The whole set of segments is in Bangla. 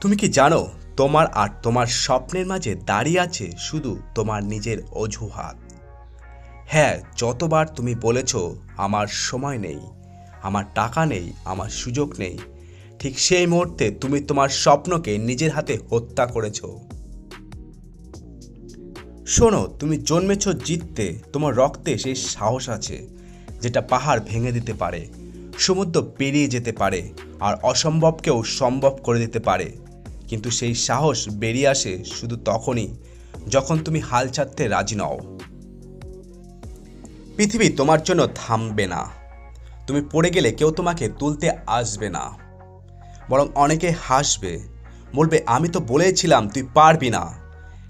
তুমি কি জানো, তোমার আর তোমার স্বপ্নের মাঝে দাঁড়িয়ে আছে শুধু তোমার নিজের অজুহাত? হ্যাঁ যতবার তুমি বলেছ, আমার সময় নেই, আমার টাকা নেই, আমার সুযোগ নেই, ঠিক সেই মুহূর্তে তুমি তোমার স্বপ্নকে নিজের হাতে হত্যা করেছ। শোনো, তুমি জন্মেছ জিততে, তোমার রক্তে সেই সাহস আছে, যেটা পাহাড় ভেঙে দিতে পারে, সমুদ্র পেরিয়ে যেতে পারে, আর অসম্ভবকেও সম্ভব করে দিতে পারে। কিন্তু সেই সাহস বেরিয়ে আসে শুধু তখনই যখন তুমি হাল ছাড়তে রাজি নও। পৃথিবী তোমার জন্য থামবে না। তুমি পড়ে গেলে কেউ তোমাকে তুলতে আসবে না। বরং অনেকে হাসবে, বলবে, আমি তো বলেছিলাম, তুই পারবি না।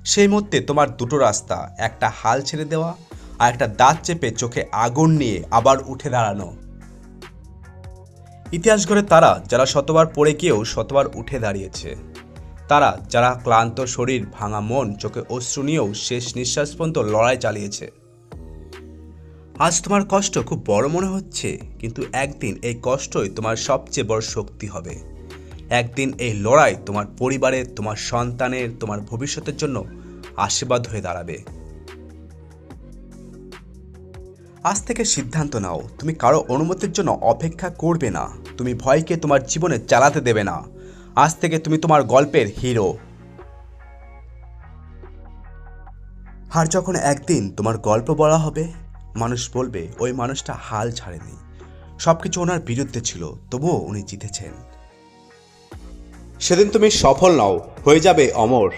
সেই মুহূর্তে তোমার দুটো রাস্তা, একটা হাল ছেড়ে দেওয়া আর একটা দাঁত চেপে চোখে আগুন নিয়ে আবার উঠে দাঁড়ানো। ইতিহাস গড়ে তারা যারা শতবার পড়ে গিয়েও শতবার উঠে দাঁড়িয়েছে। তারা, যারা ক্লান্ত শরীর, ভাঙা মন, চোখে অশ্রু নিয়েও শেষ নিঃশ্বাস পর্যন্ত লড়াই চালিয়েছে। আজ তোমার কষ্ট খুব বড় মনে হচ্ছে, কিন্তু একদিন এই কষ্টই তোমার সবচেয়ে বড় শক্তি হবে। একদিন এই লড়াই তোমার পরিবারের, তোমার সন্তানের, তোমার ভবিষ্যতের জন্য আশীর্বাদ হয়ে দাঁড়াবে। আজ থেকে সিদ্ধান্ত নাও, তুমি কারও অনুমতির জন্য অপেক্ষা করবে না। তুমি ভয়কে তোমার জীবনে চালাতে দেবে না। আজ থেকে তুমি তোমার গল্পের হিরো। আর যখন একদিন তোমার গল্প বলা হবে, মানুষ বলবে, ওই মানুষটা হাল ছাড়েনি। সব কিছু ওনার বিরুদ্ধে ছিল, তবুও উনি জিতেছেন। সেদিন তুমি সফল নাও, হয়ে যাবে অমর।